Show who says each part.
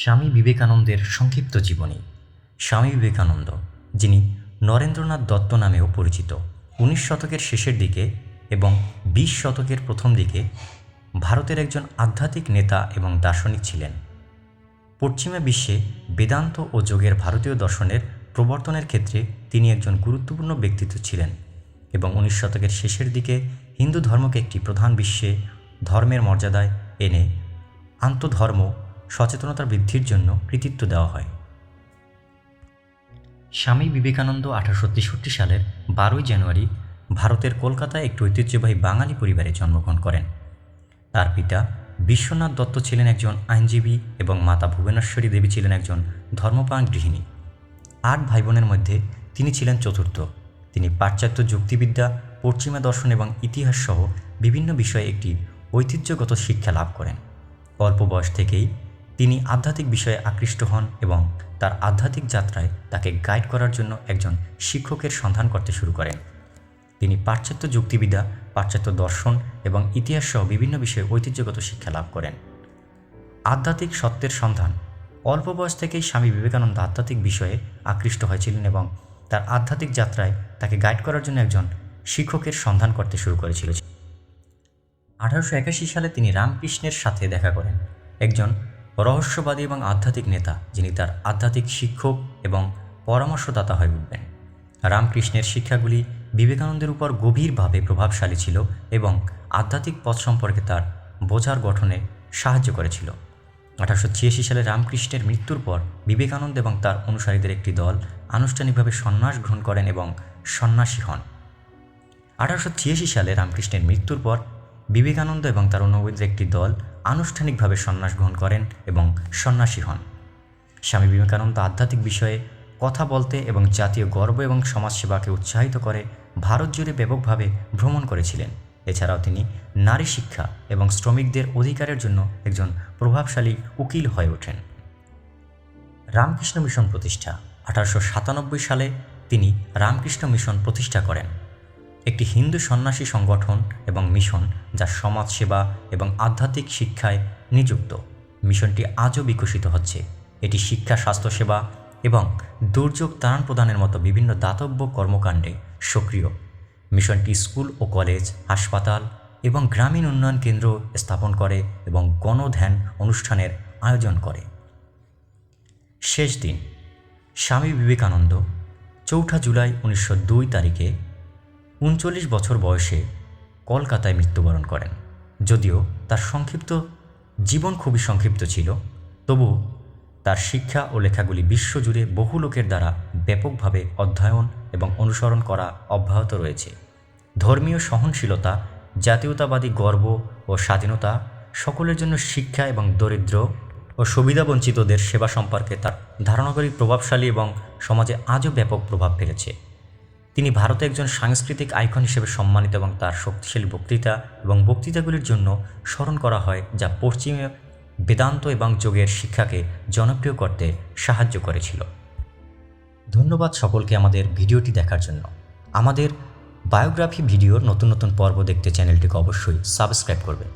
Speaker 1: স্বামী বিবেকানন্দের সংক্ষিপ্ত জীবনী। স্বামী বিবেকানন্দ, যিনি নরেন্দ্রনাথ দত্ত নামেও পরিচিত, উনিশ শতকের শেষের দিকে এবং বিশ শতকের প্রথম দিকে ভারতের একজন আধ্যাত্মিক নেতা এবং দার্শনিক ছিলেন। পশ্চিমা বিশ্বে বেদান্ত ও যোগের ভারতীয় দর্শনের প্রবর্তনের ক্ষেত্রে তিনি একজন গুরুত্বপূর্ণ ব্যক্তিত্ব ছিলেন এবং উনিশ শতকের শেষের দিকে হিন্দু ধর্মকে একটি প্রধান বিশ্বে ধর্মের মর্যাদায় এনে আন্তধর্ম সচেতনতা বৃদ্ধির জন্য কৃতিত্ব দেওয়া হয়। স্বামী বিবেকানন্দ আঠারোশো তেষট্টি সালের বারোই জানুয়ারি ভারতের কলকাতায় একটি ঐতিহ্যবাহী বাঙালি পরিবারে জন্মগ্রহণ করেন। তার পিতা বিশ্বনাথ দত্ত ছিলেন একজন আইনজীবী এবং মাতা ভুবনেশ্বরী দেবী ছিলেন একজন ধর্মপ্রাণ গৃহিণী। আট ভাই বোনের মধ্যে তিনি ছিলেন চতুর্থ। তিনি পাশ্চাত্য যুক্তিবিদ্যা, পশ্চিমা দর্শন এবং ইতিহাস সহ বিভিন্ন বিষয়ে একটি ঐতিহ্যগত শিক্ষা লাভ করেন। অল্প বয়স থেকেই তিনি আধ্যাত্মিক বিষয়ে আকৃষ্ট হন এবং তার আধ্যাত্মিক যাত্রায় তাকে গাইড করার জন্য একজন শিক্ষকের সন্ধান করতে শুরু করেন। তিনি পাশ্চাত্য যুক্তিবিদ্যা, পাশ্চাত্য দর্শন এবং ইতিহাস সহ বিভিন্ন বিষয়ে ঐতিহ্যগত শিক্ষা লাভ করেন। আধ্যাত্মিক সত্যের সন্ধান। অল্প বয়স থেকেই স্বামী বিবেকানন্দ আধ্যাত্মিক বিষয়ে আকৃষ্ট হয়েছিলেন এবং তার আধ্যাত্মিক যাত্রায় তাকে গাইড করার জন্য একজন শিক্ষকের সন্ধান করতে শুরু করেছিল। আঠারোশো একাশি সালে তিনি রামকৃষ্ণের সাথে দেখা করেন। একজন রহস্যবাদী এবং আধ্যাত্মিক নেতা, যিনি তার আধ্যাত্মিক শিক্ষক এবং পরামর্শদাতা হয়ে উঠবেন। রামকৃষ্ণের শিক্ষাগুলি বিবেকানন্দের উপর গভীরভাবে প্রভাবশালী ছিল এবং আধ্যাত্মিক পথ সম্পর্কে তার বোঝার গঠনে সাহায্য করেছিল। আঠারোশো ছিয়াশি সালে রামকৃষ্ণের মৃত্যুর পর বিবেকানন্দ এবং তার অনুসারীদের একটি দল আনুষ্ঠানিকভাবে সন্ন্যাস গ্রহণ করেন এবং সন্ন্যাসী হন। আঠারোশো ছিয়াশি সালে রামকৃষ্ণের মৃত্যুর পর বিবেকানন্দ এবং তার অনুবাদের একটি দল আনুষ্ঠানিকভাবে সন্ন্যাস গ্রহণ করেন এবং সন্ন্যাসী হন। স্বামী বিবেকানন্দ আধ্যাত্মিক বিষয়ে কথা বলতে এবং জাতীয় গর্ব এবং সমাজসেবাকে উৎসাহিত করে ভারত জুড়ে ব্যাপকভাবে ভ্রমণ করেছিলেন। এছাড়াও তিনি নারী শিক্ষা এবং শ্রমিকদের অধিকারের জন্য একজন প্রভাবশালী উকিল হয়ে ওঠেন। রামকৃষ্ণ মিশন প্রতিষ্ঠা আঠারোশো সাতানব্বই সালে তিনি রামকৃষ্ণ মিশন প্রতিষ্ঠা করেন। একটি হিন্দু সন্ন্যাসী সংগঠন এবং মিশন যা সমাজসেবা এবং আধ্যাত্মিক শিক্ষায় নিযুক্ত। মিশনটি আজও বিকশিত হচ্ছে। এটি শিক্ষা, স্বাস্থ্যসেবা এবং দুর্যোগ ত্রাণ প্রদানের মতো বিভিন্ন দাতব্য কর্মকাণ্ডে সক্রিয়। মিশনটি স্কুল ও কলেজ, হাসপাতাল এবং গ্রামীণ উন্নয়ন কেন্দ্র স্থাপন করে এবং গণধ্যান অনুষ্ঠানের আয়োজন করে। শেষ দিন, স্বামী বিবেকানন্দ, চৌঠা জুলাই উনিশশো দুই তারিখে উনচল্লিশ বছর বয়সে কলকাতায় মৃত্যুবরণ করেন। যদিও তার সংক্ষিপ্ত, জীবন খুবই সংক্ষিপ্ত ছিল, তবু তার শিক্ষা ও লেখাগুলি বিশ্বজুড়ে বহু লোকের দ্বারা ব্যাপকভাবে অধ্যয়ন এবং অনুসরণ করা অব্যাহত রয়েছে। ধর্মীয় সহনশীলতা, জাতীয়তাবাদী গর্ব ও স্বাধীনতা সকলের জন্য শিক্ষা এবং দরিদ্র ও সুবিধাবঞ্চিতদের সেবা সম্পর্কে তার ধারণাগুলি প্রভাবশালী এবং সমাজে আজও ব্যাপক প্রভাব ফেলেছে। তিনি ভারতে একজন সাংস্কৃতিক আইকন হিসেবে সম্মানিত এবং তার শক্তিশালী বক্তৃতা এবং বক্তৃতাগুলির জন্য স্মরণ করা হয়, যা পশ্চিমে বেদান্ত এবং যোগের শিক্ষাকে জনপ্রিয় করতে সাহায্য করেছিল। ধন্যবাদ সকলকে আমাদের ভিডিওটি দেখার জন্য। আমাদের বায়োগ্রাফি ভিডিওর নতুন নতুন পর্ব দেখতে চ্যানেলটিকে অবশ্যই সাবস্ক্রাইব করবেন